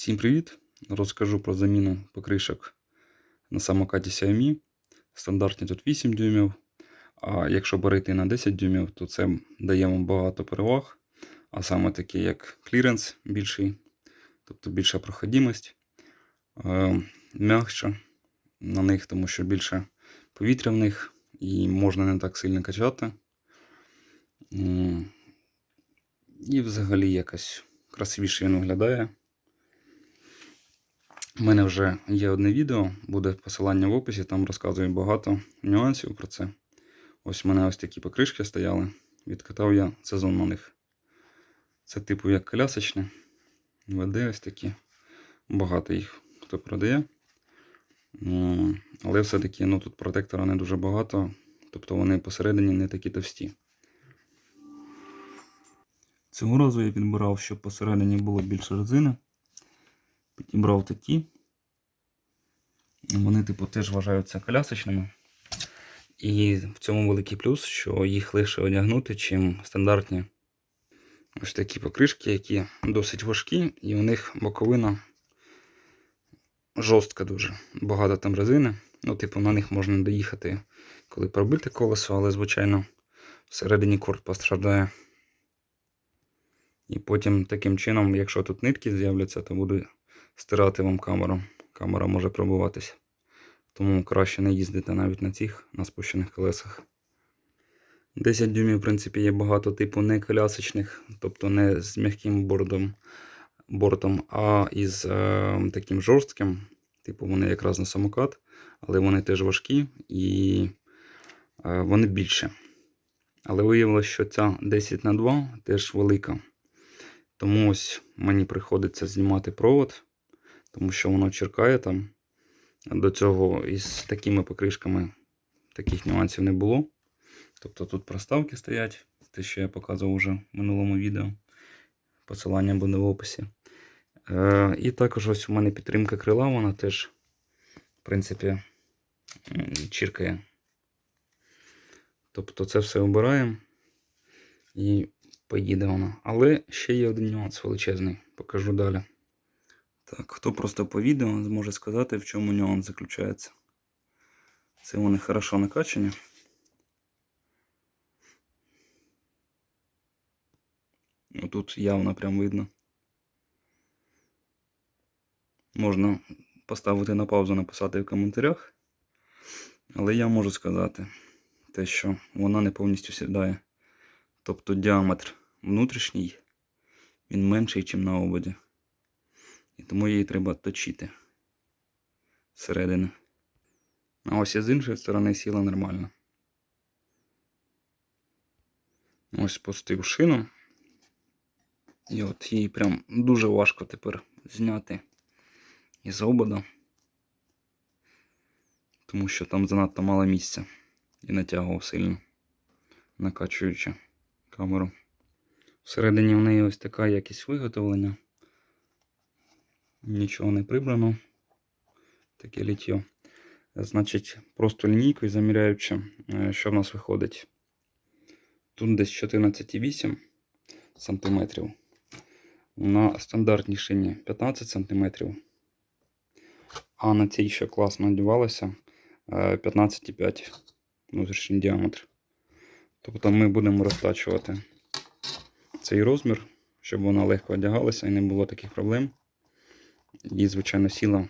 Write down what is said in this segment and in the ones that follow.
Всім привіт! Розкажу про заміну покришок на самокаті Xiaomi. Стандартні тут 8 дюймів. А якщо перейти на 10 дюймів, то це дає вам багато переваг. А саме такі, як кліренс більший, тобто більша проходимость, е, м'якша на них, тому що більше повітря в них і можна не так сильно качати. І взагалі якось красивіше він виглядає. У мене вже є одне відео, буде посилання в описі, там розказую багато нюансів про це. Ось у мене ось такі покришки стояли. Відкатав я сезон на них. Це типу як колясочне. ВД ось такі. Багато їх хто продає. Але все-таки ну, тут протектора не дуже багато, тобто вони посередині не такі товсті. Цього разу я підбирав, щоб посередині було більше резини. Підібрав такі. Вони, типу, теж вважаються колясочними. І в цьому великий плюс, що їх легше одягнути, чим стандартні ось такі покришки, які досить важкі, і у них боковина жорстка дуже. Багато там резини. Ну, типу, на них можна доїхати, коли пробити колесо, але, звичайно, всередині корт постраждає. І потім таким чином, якщо тут нитки з'являться, то буду стирати вам камеру. Камера може пробиватися. Тому краще не їздити навіть на цих на спущених колесах. 10 дюймів, в принципі, є багато типу не колясочних, тобто не з м'яким бортом, бортом а із е, таким жорстким. Типу вони якраз на самокат, але вони теж важкі і е, вони більше. Але виявилося, що ця 10 на 2 теж велика. Тому ось мені приходиться знімати провод, тому що воно черкає там. До цього із такими покришками таких нюансів не було. Тобто тут проставки стоять, те, що я показував вже в минулому відео. Посилання буде в описі. Е, і також ось у мене підтримка крила, вона теж, в принципі, чіркає. Тобто це все обираємо і поїде вона. Але ще є один нюанс величезний, покажу далі. Так, хто просто по відео зможе сказати, в чому нюанс заключається. Це вони хорошо накачані. Ну, Тут явно прям видно. Можна поставити на паузу, написати в коментарях. Але я можу сказати те, що вона не повністю сідає. Тобто діаметр внутрішній, він менший, ніж на ободі. І тому її треба точити зсередини. А ось і з іншої сторони сіла нормально. Ось пустив шину. І от її прям дуже важко тепер зняти із обода. Тому що там занадто мало місця і натягував сильно, накачуючи камеру. Всередині в неї ось така якість виготовлення. Нічого не прибрано. Таке ліття. Значить, просто лінійкою заміряючи, е, що в нас виходить. Тут десь 14,8 см. На стандартній шині 15 см. А на цій ще класно одягалося 15,5 внутрішній діаметр. Тобто ми будемо розтачувати цей розмір, щоб вона легко одягалася і не було таких проблем. І, звичайно, сіла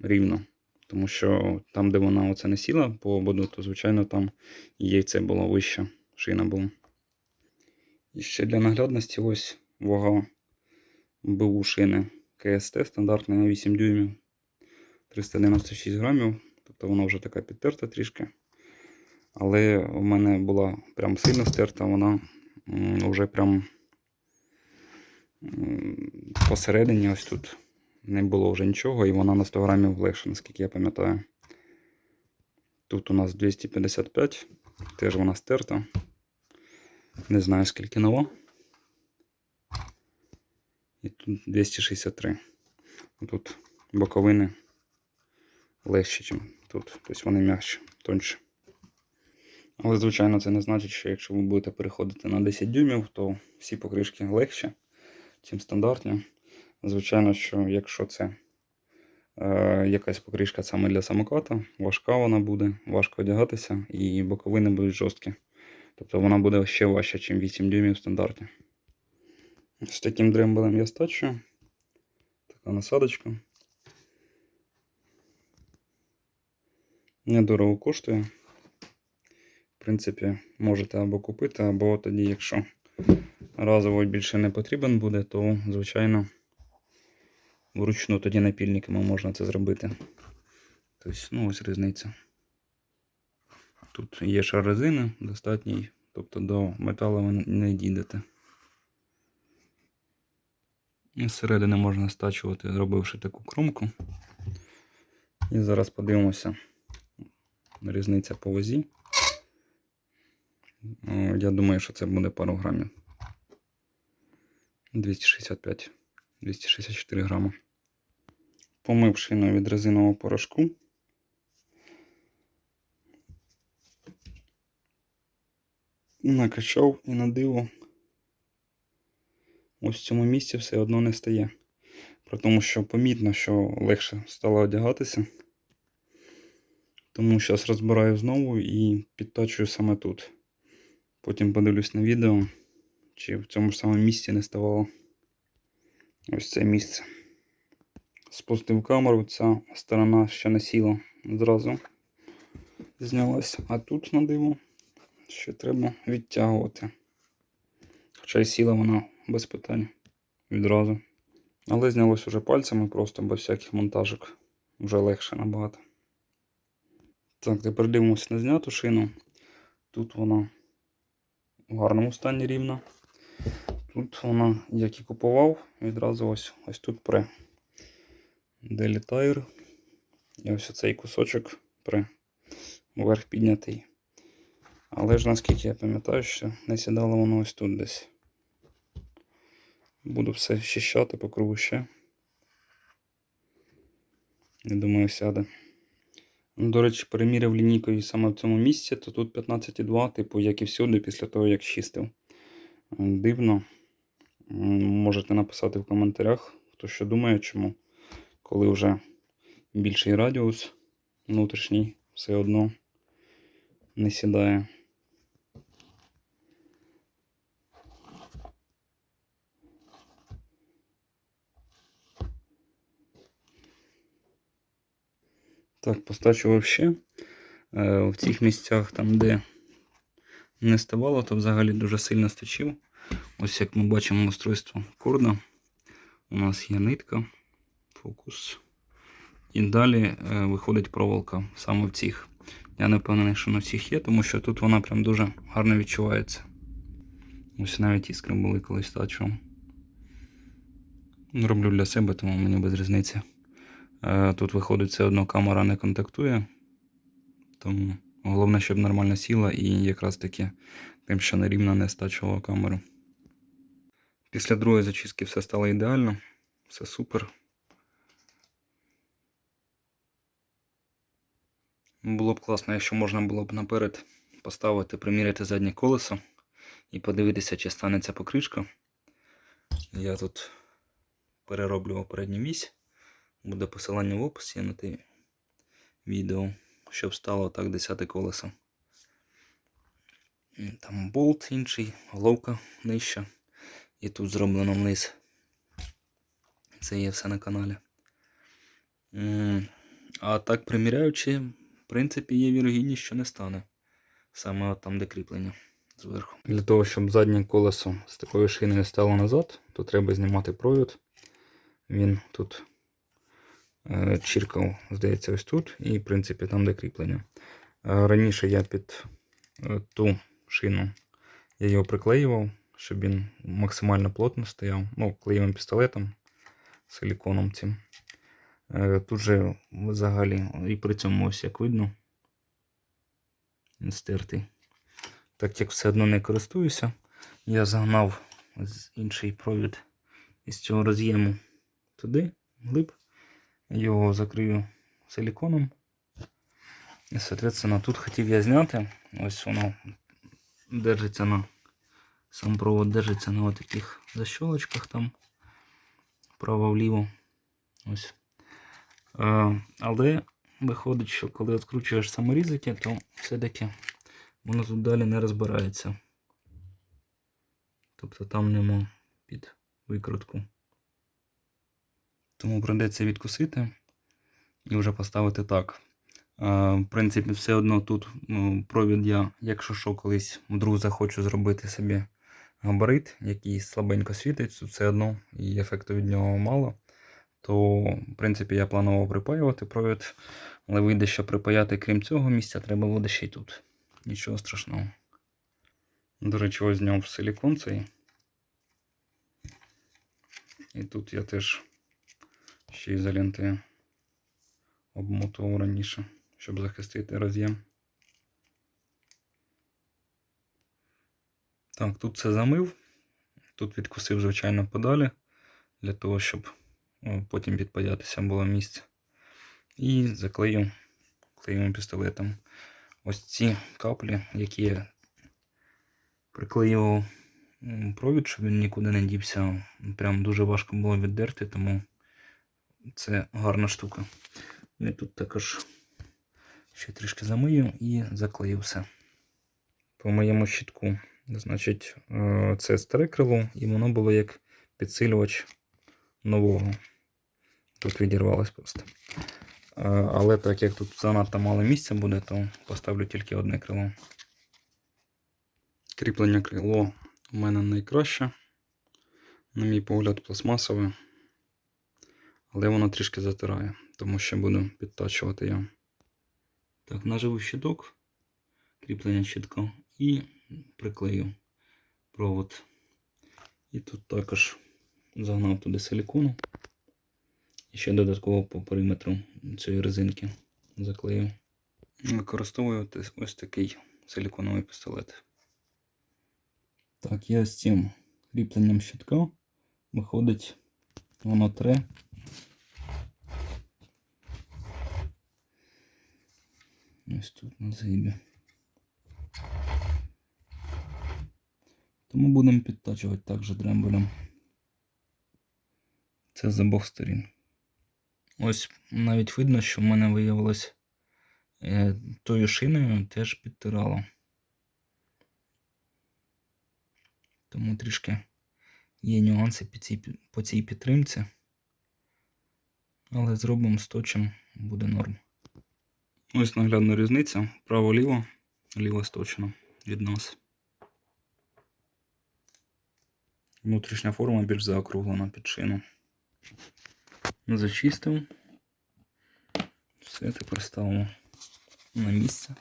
рівно. Тому що там, де вона оце не сіла по ободу, то, звичайно, там яйце було вище, шина була. І ще для наглядності ось вага БУ шини КСТ стандартна на 8 дюймів 396 грамів. Тобто вона вже така підтерта трішки. Але у мене була прям сильно стерта, вона вже прям посередині ось тут не було вже нічого, і вона на 100 грамів легше, наскільки я пам'ятаю. Тут у нас 255, теж вона стерта. Не знаю скільки нова. І тут 263. Тут боковини легші, ніж тут. Тобто вони м'якші, тонші. Але, звичайно, це не значить, що якщо ви будете переходити на 10 дюймів, то всі покришки легші, ніж стандартні. Звичайно, що якщо це е, якась покришка саме для самоката, важка вона буде, важко одягатися і боковини будуть жорсткі. Тобто вона буде ще важча, ніж 8 дюймів в стандарті. З таким дрембелем я стачу. Така насадочка. Недорого коштує. В принципі, можете або купити, або тоді, якщо разово більше не потрібен буде, то, звичайно, вручну тоді напільниками можна це зробити. Тобто, ну ось різниця. Тут є шар резини достатній, тобто до металу ви не дійдете. І зсередини можна стачувати, зробивши таку кромку. І зараз подивимося різниця по вазі. Я думаю, що це буде пару грамів. 265, 264 грама. Помив шину від резинового порошку. Накачав і на диво. Ось в цьому місці все одно не стає. При тому, що помітно, що легше стало одягатися. Тому зараз розбираю знову і підтачую саме тут. Потім подивлюсь на відео, чи в цьому ж самому місці не ставало ось це місце. Спустив камеру, ця сторона ще не сіла зразу знялась. А тут на диво ще треба відтягувати. Хоча й сіла вона без питань відразу. Але знялось уже пальцями просто без всяких монтажок. Вже легше набагато. Так, тепер дивимося на зняту шину. Тут вона в гарному стані рівна. Тут вона, як і купував, відразу ось ось тут пре. Делітайр. І ось цей кусочок пре. Вверх піднятий. Але ж наскільки я пам'ятаю, що не сідало воно ось тут десь. Буду все щищати по кругу ще. Я думаю, сяде. Ну, До речі, переміряв лінійкою саме в цьому місці, то тут 15,2, типу, як і всюди, після того, як чистив. Дивно. Можете написати в коментарях, хто що думає, чому. Коли вже більший радіус внутрішній, все одно не сідає. Так, постачував ще. Е, В цих місцях, там, де не ставало, то взагалі дуже сильно сточив. Ось як ми бачимо устройство корда. У нас є нитка, фокус. І далі е, виходить проволока саме в цих. Я не впевнений, що на всіх є, тому що тут вона прям дуже гарно відчувається. Ось навіть іскри були колись стачував. Роблю для себе, тому мені без різниці. Е, Тут виходить все одно камера не контактує. Тому головне, щоб нормально сіла і якраз таки тим, що нерівно не стачувала камеру. Після другої зачистки все стало ідеально, все супер. Було б класно, якщо можна було б наперед поставити, приміряти заднє колесо і подивитися, чи станеться покришка. Я тут перероблював передню вісь. Буде посилання в описі на те відео, щоб стало так 10 колесо. Там болт інший, головка нижча. І тут зроблено вниз. Це є все на каналі. А так приміряючи, в принципі, є вірогідність, що не стане. Саме от там, де кріплення зверху. Для того, щоб заднє колесо з такою шиною стало назад, то треба знімати провід. Він тут е, чіркав, здається, ось тут, і, в принципі, там де кріплення. Е, Раніше я під е, ту шину я його приклеював, щоб він максимально плотно стояв. Ну, клеєвим пістолетом, силіконом цим. Е, Тут же взагалі, і при цьому ось як видно, він стертий. Так як все одно не користуюся, я загнав інший провід із цього роз'єму туди, глиб. Його закрию силіконом. І, соответственно, тут хотів я зняти. Ось воно держиться на. Сам провод держиться на таких защолочках там. вправо-вліво. Ось. Е, але виходить, що коли відкручуєш саморізики, то все-таки воно тут далі не розбирається. Тобто там нема під викрутку. Тому прийдеться відкусити і вже поставити так. Е, В принципі, все одно тут ну, провід я, якщо що, колись вдруг захочу зробити собі габарит, який слабенько світить, то все одно і ефекту від нього мало. То, в принципі, я планував припаювати провід, але вийде, що припаяти, крім цього місця, треба буде ще й тут. Нічого страшного. До речі, ось зняв силікон цей. І тут я теж ще й ізолентою обмотував раніше, щоб захистити роз'єм. Так, тут це замив. Тут відкусив, звичайно, подалі, для того, щоб потім підпаятися було місце. І заклею клеєвим пістолетом. Ось ці каплі, які я приклеював провід, щоб він нікуди не дівся. Прям дуже важко було віддерти, тому це гарна штука. І тут також ще трішки замию і заклею все. По моєму щитку, значить, е, це старе крило, і воно було як підсилювач нового. Тут відірвалось просто. Е, Але так як тут занадто мало місця буде, то поставлю тільки одне крило. Кріплення крило у мене найкраще. На мій погляд, пластмасове. Але воно трішки затирає, тому що буду підтачувати я. Так, наживу щиток, кріплення щитка і приклею провод. І тут також загнав туди силікону. І ще додатково по периметру цієї резинки заклею. Використовую ось- ось такий силіконовий пістолет. Так, я з цим кріпленням щитка виходить, воно тре. Ось тут на згибі. Тому будемо підтачувати також дрембелем. Це з обох сторін. Ось навіть видно, що в мене виявилось е, тою шиною теж підтирало. Тому трішки є нюанси по цій, підтримці. Але зробимо з точим, буде норм. Ось наглядна різниця. Право-ліво, ліво сточено від нас. Внутрішня форма більш заокруглена під шину. Зачистив. Все тепер ставимо на місце.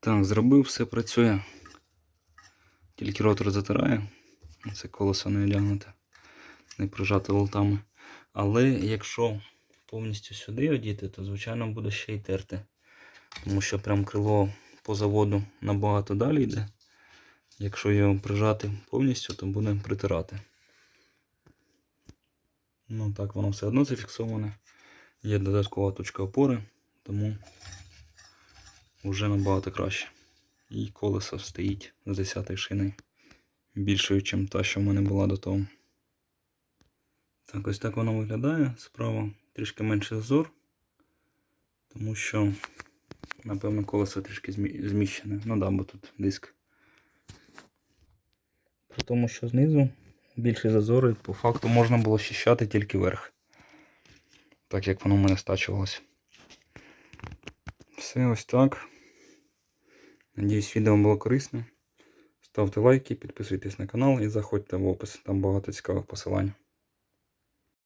Так, зробив, все працює. Тільки ротор затирає. Це колесо не одягнуте, не прижати болтами. Але якщо повністю сюди одіти, то звичайно буде ще й терти. Тому що прям крило по заводу набагато далі йде. Якщо його прижати повністю, то буде притирати. Ну так, воно все одно зафіксоване. Є додаткова точка опори, тому вже набагато краще. І колесо стоїть з 10 шиною більшою, ніж та, що в мене була до того. Так, ось так воно виглядає. Справа трішки менший зазор, тому що, напевно, колесо трішки змі- зміщене. Ну да, бо тут диск. При тому, що знизу більший зазор, і по факту можна було щищати тільки верх. Так як воно в мене стачувалось. Все ось так. Надіюсь, відео було корисне. Ставте лайки, підписуйтесь на канал і заходьте в опис. Там багато цікавих посилань.